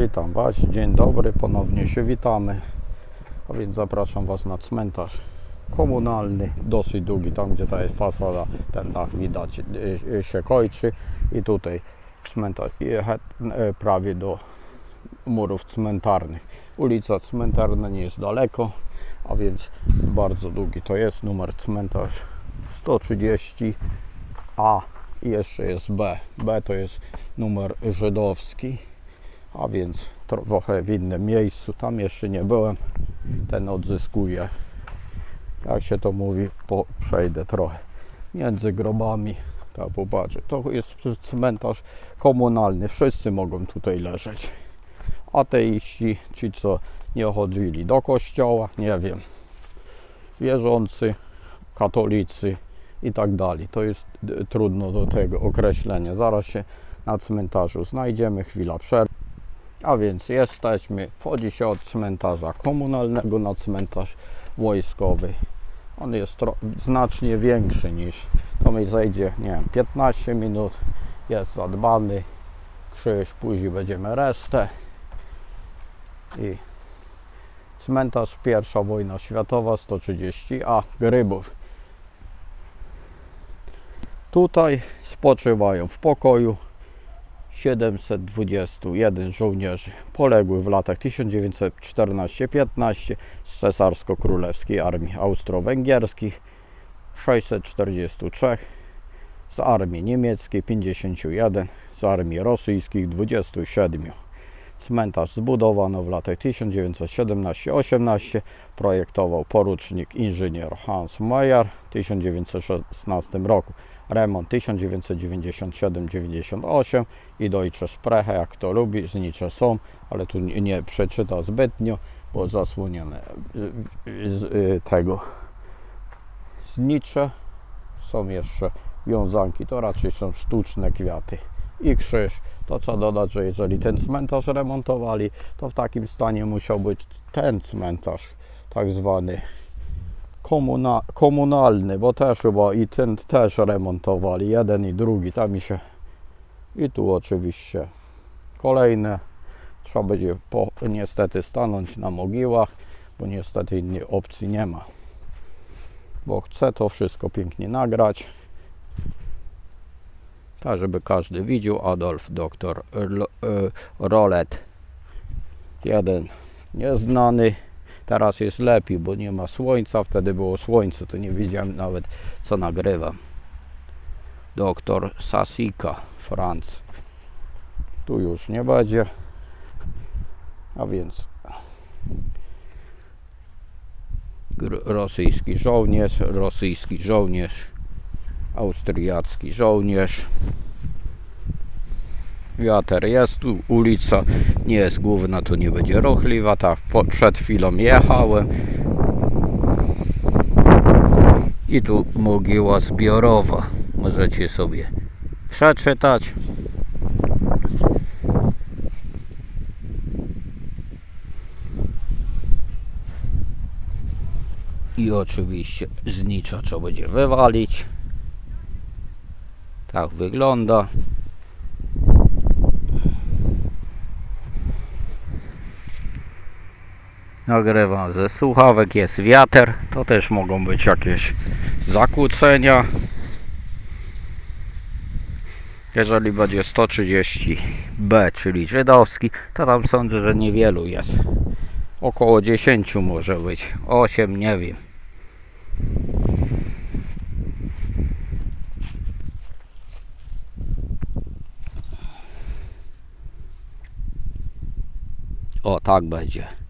Witam Was, dzień dobry, ponownie się witamy. A więc zapraszam Was na cmentarz komunalny, dosyć długi, tam gdzie ta jest fasada, ten dach widać y, y, się kończy i tutaj cmentarz y, prawie do murów cmentarnych. Ulica cmentarna nie jest daleko, a więc bardzo długi to jest numer cmentarz 130 A i jeszcze jest B. B to jest numer żydowski a więc trochę w innym miejscu. Tam jeszcze nie byłem. Ten odzyskuje, jak się to mówi, po, przejdę trochę między grobami. Tak, popatrzę. To jest cmentarz komunalny. Wszyscy mogą tutaj leżeć. Ateiści, ci co nie chodzili do kościoła, nie wiem, wierzący, katolicy i tak dalej. To jest y, trudno do tego określenia. Zaraz się na cmentarzu znajdziemy, chwila przerwy. A więc jesteśmy, wchodzi się od cmentarza komunalnego na cmentarz wojskowy. On jest znacznie większy niż to mi zejdzie, nie wiem, 15 minut. Jest zadbany krzyż, później będziemy resztę. I cmentarz pierwsza wojna światowa 130a Grybów. Tutaj spoczywają w pokoju 721 żołnierzy poległych w latach 1914-15 z cesarsko-królewskiej armii austro-węgierskich, 643 z armii niemieckiej, 51 z armii rosyjskich, 27. Cmentarz zbudowano w latach 1917-18. Projektował porucznik inżynier Hans Mayer w 1916 roku. Remont 1997-98 i Deutsche Spreche, jak to lubi, znicze są, ale tu nie, przeczyta zbytnio, bo zasłonione y, z y, tego znicze. Są jeszcze wiązanki, to raczej są sztuczne kwiaty i krzyż. To trzeba dodać, że jeżeli ten cmentarz remontowali, to w takim stanie musiał być ten cmentarz, tak zwany komuna, komunalny, bo też chyba i ten też remontowali, jeden i drugi, tam mi się i tu oczywiście kolejne. Trzeba będzie po, niestety stanąć na mogiłach, bo niestety innej opcji nie ma. Bo chcę to wszystko pięknie nagrać. Tak, żeby każdy widział. Adolf, doktor y, Rolet. Jeden nieznany. Teraz jest lepiej, bo nie ma słońca. Wtedy było słońce, to nie wiedziałem nawet co nagrywam. Doktor Sasika, Franz. Tu już nie będzie. A więc rosyjski żołnierz, rosyjski żołnierz, austriacki żołnierz. Wiater jest tu, ulica nie jest główna, tu nie będzie ruchliwa, tak przed chwilą jechałem. I tu mogiła zbiorowa, możecie sobie przeczytać. I oczywiście znicza trzeba będzie wywalić. Tak wygląda. Nagrywam ze słuchawek, jest wiatr, to też mogą być jakieś zakłócenia. Jeżeli będzie 130B, czyli żydowski, to tam sądzę, że niewielu jest. Około 10 może być, 8 nie wiem. O, tak będzie.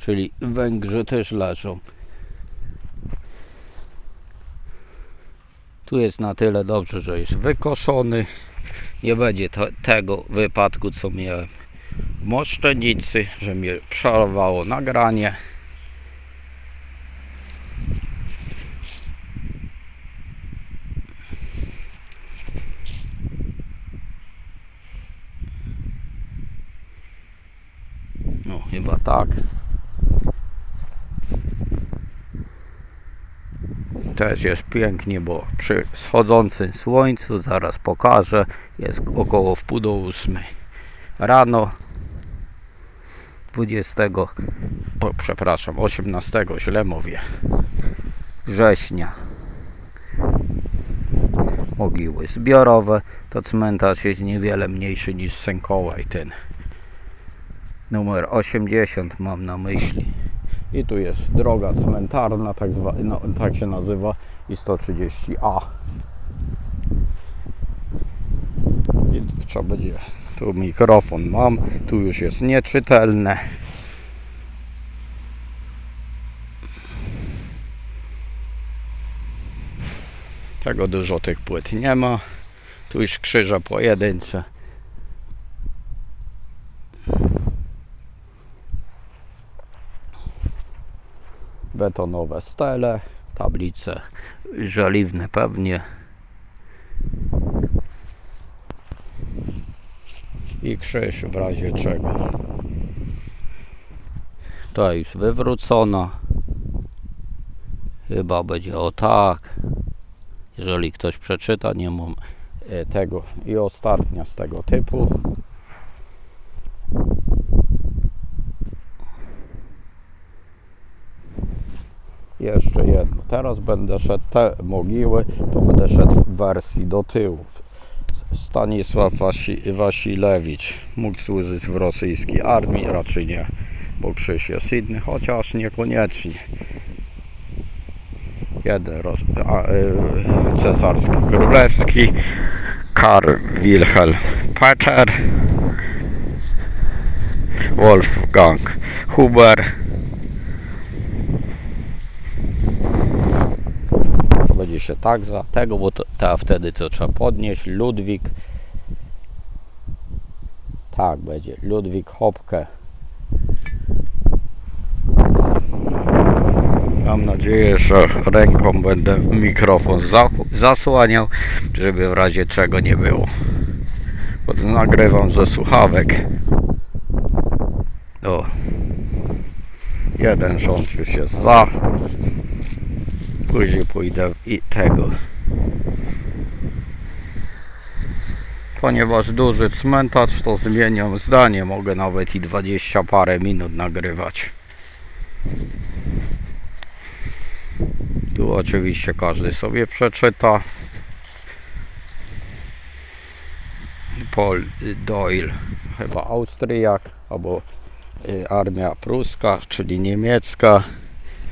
Czyli Węgrzy też leżą. Tu jest na tyle dobrze, że jest wykoszony. Nie będzie to, tego wypadku, co miałem w Moszczenicy, że mnie przerwało nagranie. No, chyba tak. Też jest pięknie, bo przy schodzącym słońcu, zaraz pokażę, jest około w pół do ósmej rano. 20, o, przepraszam, 18, źle mówię, września. Mogiły zbiorowe, to cmentarz jest niewiele mniejszy niż Sękołaj, ten numer 80 mam na myśli. I tu jest droga cmentarna, tak, zwa, no, tak się nazywa, i 130A. I trzeba będzie, tu mikrofon mam, tu już jest nieczytelne. Tego dużo tych płyt nie ma. Tu już krzyża pojedyncze. Betonowe stele, tablice żeliwne pewnie. I krzyż w razie czego. Ta już wywrócona. Chyba będzie o tak. Jeżeli ktoś przeczyta, nie mam e, tego. I ostatnia z tego typu. Jeszcze jedno. Teraz będę szedł te mogiły, to będę szedł w wersji do tyłu. Stanisław Wasi, Wasilewicz mógł służyć w rosyjskiej armii, raczej nie, bo Krzyż jest inny, chociaż niekoniecznie. Jeden roz, a, y, cesarski królewski, Karl Wilhelm Peter, Wolfgang Huber, będzie się tak za tego, bo to, to wtedy to trzeba podnieść. Ludwik. Tak będzie. Ludwik Hopke. Mam nadzieję, że ręką będę mikrofon za, zasłaniał, żeby w razie czego nie było. Bo to nagrywam ze słuchawek. O. Jeden rząd już jest za. Później pójdę i tego. Ponieważ duży cmentarz, to zmieniam zdanie. Mogę nawet i 20 parę minut nagrywać. Tu oczywiście każdy sobie przeczyta. Paul Doyle, chyba Austriak, albo y, armia pruska, czyli niemiecka.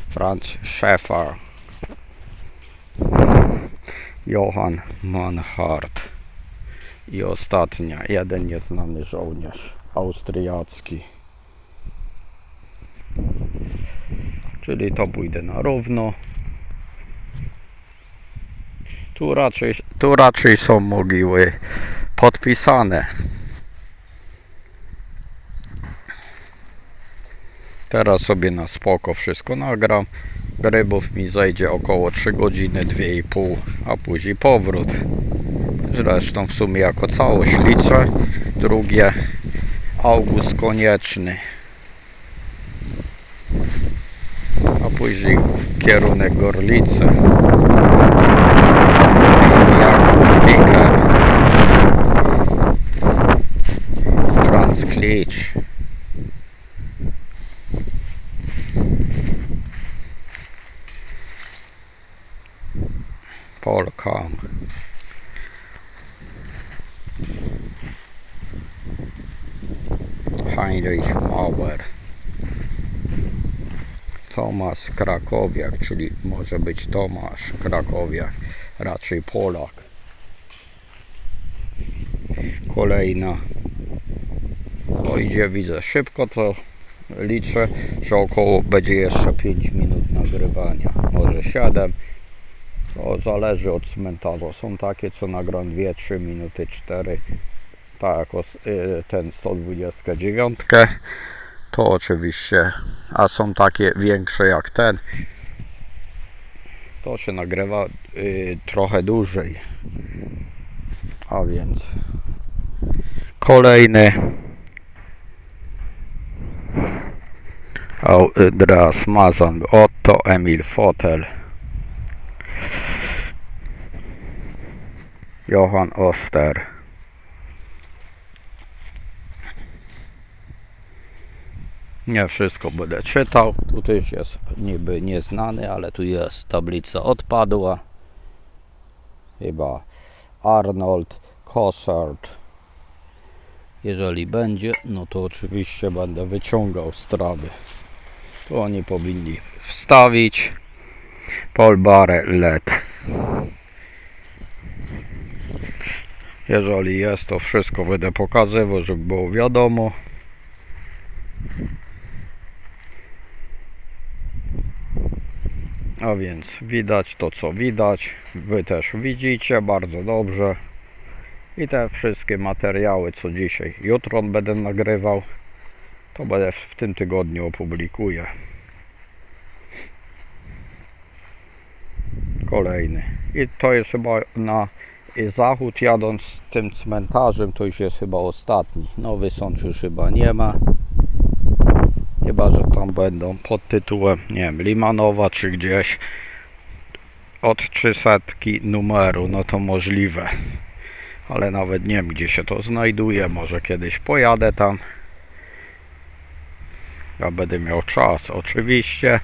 Franz Schäfer. Johann Manhart. I ostatnia, jeden nieznany żołnierz austriacki. Czyli to pójdę na równo. Tu raczej, tu raczej są mogiły podpisane. Teraz sobie na spoko wszystko nagram. Grybów mi zajdzie około 3 godziny, 2,5, a później powrót. Zresztą w sumie jako całość liczę. Drugie August Konieczny. A później kierunek Wicker. Franz Klicz. Paul Kahn. Heinrich Mauer. Tomasz Krakowiak, czyli może być Tomasz Krakowiak, raczej Polak. Kolejna. To idzie, widzę szybko, to liczę, że około będzie jeszcze 5 minut nagrywania, może 7. Zależy od cmentarza. Są takie, co nagram 2-3 minuty, 4. Tak, y, ten 129. To oczywiście, a są takie większe jak ten. To się nagrywa y, trochę dłużej. A więc kolejny Andreas Mazan, Otto Emil Fotel. Johan Oster. Nie wszystko będę czytał. Tutaj już jest niby nieznany, ale tu jest tablica odpadła. Chyba Arnold Cossard. Jeżeli będzie, no to oczywiście będę wyciągał strawy. Tu oni powinni wstawić polbarę LED. Jeżeli jest, to wszystko będę pokazywał, żeby było wiadomo. A więc widać to co widać. Wy też widzicie bardzo dobrze. I te wszystkie materiały co dzisiaj, jutro będę nagrywał, to będę w tym tygodniu opublikuję. Kolejny. I to jest chyba na zachód jadąc tym cmentarzem, to już jest chyba ostatni. Nowy sąd już chyba nie ma. Chyba, że tam będą pod tytułem, nie wiem, Limanowa czy gdzieś od 300 numeru, no to możliwe. Ale nawet nie wiem, gdzie się to znajduje. Może kiedyś pojadę tam. Ja będę miał czas, oczywiście.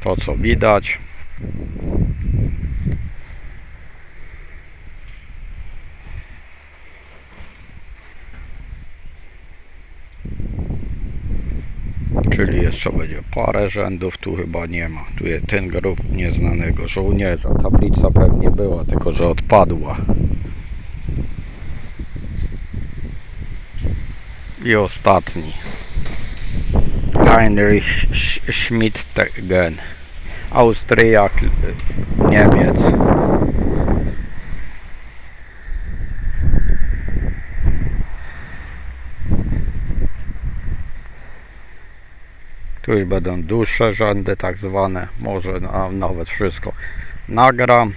To co widać. Czyli jeszcze będzie parę rzędów, tu chyba nie ma. Tu jest ten grób nieznanego żołnierza. Tablica pewnie była, tylko że odpadła. I ostatni. Heinrich Sch- Schmidtgen. Austriak, Niemiec. Tu już będą dłuższe rzędy, tak zwane. Może na, nawet wszystko nagram.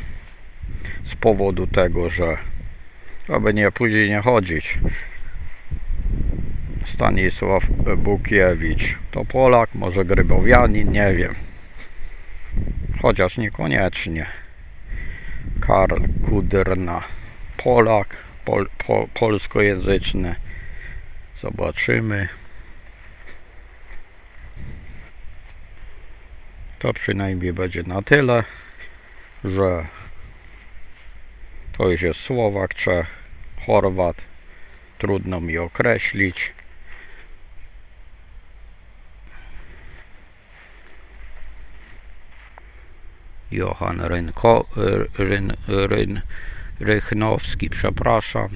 Z powodu tego, że aby nie później nie chodzić. Stanisław Bukiewicz to Polak, może Grybowianin, nie wiem. Chociaż niekoniecznie. Karl Kudrna Polak, pol, po, polskojęzyczny. Zobaczymy. To przynajmniej będzie na tyle, że to już jest Słowak, Czech, Chorwat. Trudno mi określić. Johan Rynko, Ryn, Ryn, Rychnowski, przepraszam.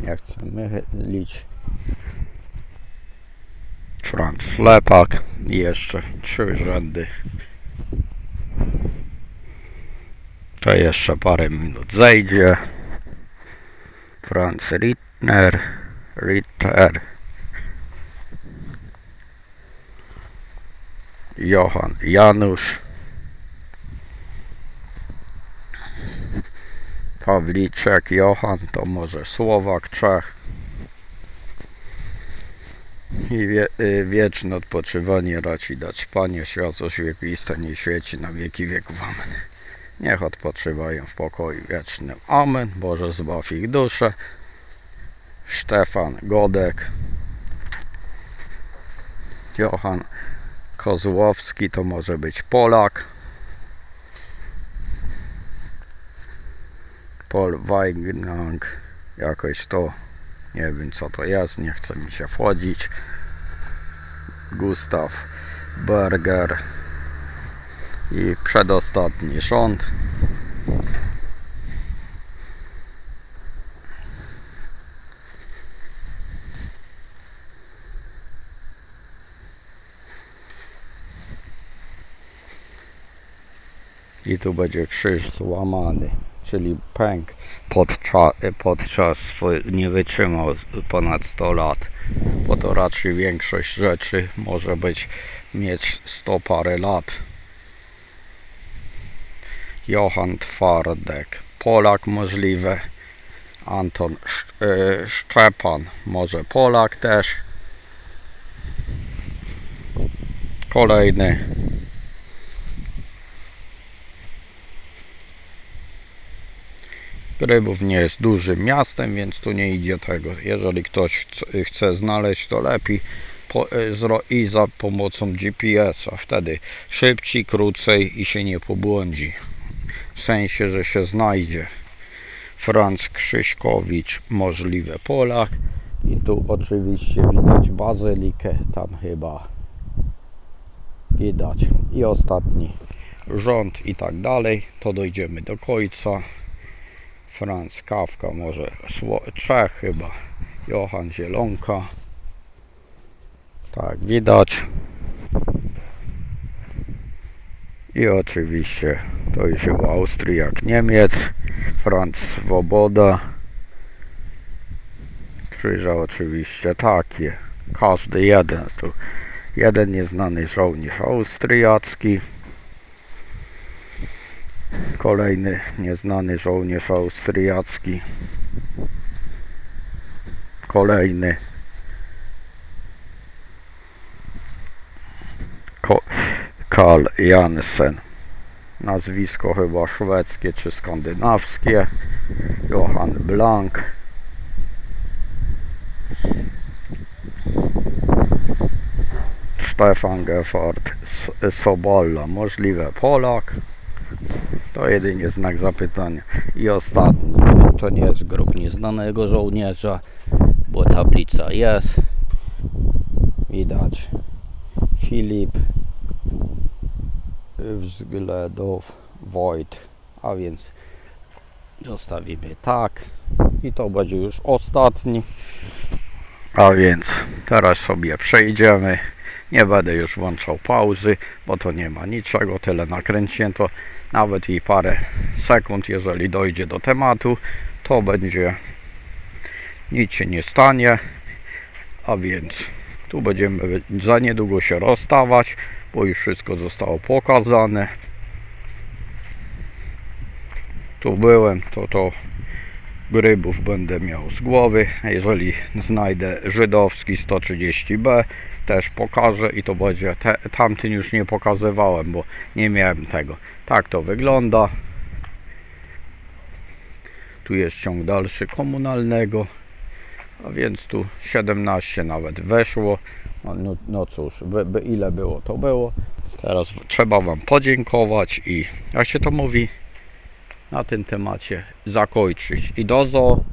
Nie chcę mylić. Franz Flepak jeszcze trzy rzędy. To jeszcze parę minut zejdzie. Franz Rittner, Ritter, Johann Janusz, Pawliczek Johan, to może Słowak, Czech. I wie, y, wieczne odpoczywanie raci dać Panie, światłość wiekuista nie świeci na wieki wieków. Amen. Niech odpoczywają w pokoju wiecznym. Amen. Boże zbaw ich duszę. Stefan Godek. Johan Kozłowski to może być Polak. Paul Weignang. Jakoś to nie wiem co to jest, nie chce mi się wchodzić. Gustaw Berger i przedostatni rząd. I tu będzie krzyż złamany, czyli pęk podczas, podczas nie wytrzymał ponad 100 lat, bo to raczej większość rzeczy może być mieć 100 parę lat. Johan Twardek, Polak możliwe, Anton e, Szczepan, może Polak też. Kolejny Grybów nie jest dużym miastem, więc tu nie idzie tego. Jeżeli ktoś chce, znaleźć, to lepiej e, i za pomocą GPS-a. Wtedy szybciej, krócej i się nie pobłądzi. W sensie, że się znajdzie. Franz Krzyśkowicz, możliwe Polak. I tu oczywiście widać bazylikę, tam chyba widać. I ostatni rząd i tak dalej. To dojdziemy do końca. Franz Kawka, może Czech chyba. Johan Zielonka. Tak, widać. I oczywiście to już chyba Austriak Niemiec. Franz Swoboda. Krzyża oczywiście takie. Każdy jeden. Tu jeden nieznany żołnierz austriacki. Kolejny nieznany żołnierz austriacki. Kolejny. Ko- Karl Jansen. Nazwisko chyba szwedzkie czy skandynawskie. Johan Blank. Stefan Geffard Sobolla, możliwe Polak. To jedynie znak zapytania. I ostatni, to nie jest grób nieznanego żołnierza, bo tablica jest. Widać. Filip względów Wojt. A więc zostawimy tak. I to będzie już ostatni. A więc teraz sobie przejdziemy. Nie będę już włączał pauzy, bo to nie ma niczego. Tyle nakręciłem to. Nawet i parę sekund, jeżeli dojdzie do tematu, to będzie nic się nie stanie. A więc tu będziemy za niedługo się rozstawać, bo już wszystko zostało pokazane. Tu byłem, to to grybów będę miał z głowy. Jeżeli znajdę żydowski 130b, też pokażę i to będzie. Te, już nie pokazywałem, bo nie miałem tego. Tak to wygląda. Tu jest ciąg dalszy komunalnego. A więc tu 17 nawet weszło. No, no, no cóż, ile było, to było. Teraz trzeba Wam podziękować i jak się to mówi, na tym temacie zakończyć. I do zo